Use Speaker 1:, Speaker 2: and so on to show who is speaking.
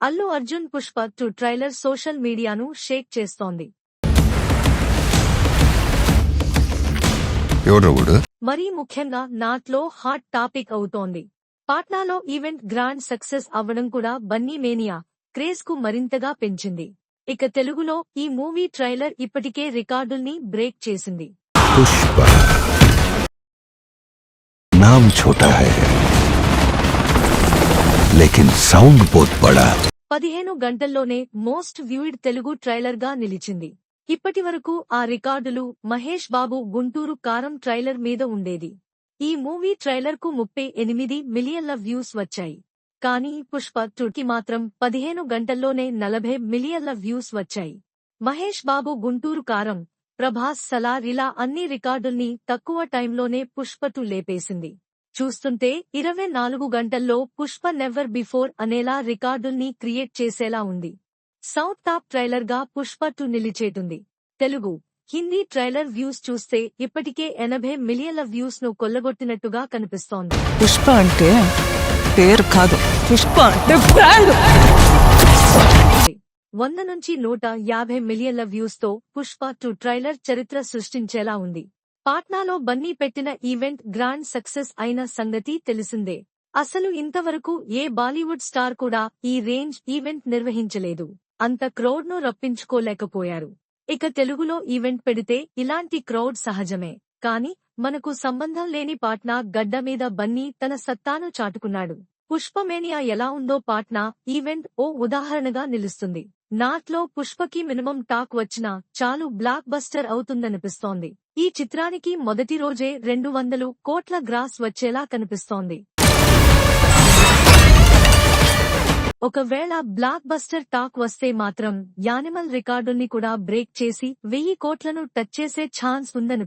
Speaker 1: Allu Arjun Pushpa two trailer social మీడియాను shake చేస్తోంది. మరీ ముఖ్యంగా నాట్లో హాట్ టాపిక్ అవుతోంది. పాట్నాలో ఈవెంట్ గ్రాండ్ సక్సెస్ అవ్వడం కూడా బన్నీ మేనియా క్రేజ్కు మరింతగా పెంచింది. ఇక తెలుగులో ఈ మూవీ ట్రైలర్ ఇప్పటికే రికార్డుల్ని బ్రేక్ చేసింది.
Speaker 2: ఛోటా హై. లేకిన్ సౌండ్ బోత్ బడా.
Speaker 1: పదిహేను గంటల్లోనే మోస్ట్ వ్యూయిడ్ తెలుగు ట్రైలర్గా నిలిచింది. ఇప్పటి వరకు ఆ రికార్డులు మహేష్ బాబు గుంటూరు కారం ట్రైలర్ మీద ఉండేది. ఈ మూవీ ట్రైలర్కు ముప్పై ఎనిమిది మిలియన్ల వ్యూస్ వచ్చాయి. కానీ పుష్ప టుడ్కి మాత్రం పదిహేను గంటల్లోనే నలభై మిలియన్ల వ్యూస్ వచ్చాయి. మహేష్ బాబు గుంటూరు కారం ప్రభాస్ సలార్ ఇలా అన్ని రికార్డుల్ని తక్కువ టైంలోనే పుష్ప టూ లేపేసింది. చూస్తుంటే ఇరవై నాలుగు గంటల్లో పుష్ప నెవర్ బిఫోర్ అనేలా రికార్డుల్ని క్రియేట్ చేసేలా ఉంది. సౌత్ టాప్ ట్రైలర్గా పుష్ప టూ నిలిచేటుంది. తెలుగు హిందీ ట్రైలర్ వ్యూస్ చూస్తే ఇప్పటికే ఎనభై మిలియన్ల వ్యూస్ను కొల్లగొట్టినట్టుగా కనిపిస్తోంది.
Speaker 3: పుష్ప అంటే పేరు కాదు. పుష్ప అంటే
Speaker 1: వంద నుంచి నూట యాభై మిలియన్ల వ్యూస్తో పుష్ప టూ ట్రైలర్ చరిత్ర సృష్టించేలా ఉంది. పాట్నాలో బన్నీ పెట్టిన ఈవెంట్ గ్రాండ్ సక్సెస్ అయిన సంగతి తెలిసిందే. అసలు ఇంతవరకు ఏ బాలీవుడ్ స్టార్ కూడా ఈ రేంజ్ ఈవెంట్ నిర్వహించలేదు. అంత క్రౌడ్ను రప్పించుకోలేకపోయారు. ఇక తెలుగులో ఈవెంట్ పెడితే ఇలాంటి క్రౌడ్ సహజమే. కాని మనకు సంబంధం లేని పాట్నా గడ్డ మీద బన్నీ తన సత్తాను చాటుకున్నాడు. పుష్పమేనియా ఎలా ఉందో పాట్నా ఈవెంట్ ఓ ఉదాహరణగా నిలుస్తుంది. నాట్లో పుష్పకి మినిమం టాక్ వచ్చినా చాలు బ్లాక్ బస్టర్ అవుతుందనిపిస్తోంది. ఈ చిత్రానికి మొదటి రోజే రెండు వందలు కోట్ల గ్రాస్ వచ్చేలా కనిపిస్తోంది. ఒకవేళ బ్లాక్ బస్టర్ టాక్ వస్తే మాత్రం యానిమల్ రికార్డుల్ని కూడా బ్రేక్ చేసి వెయ్యి కోట్లను టచ్ చేసే ఛాన్స్ ఉందని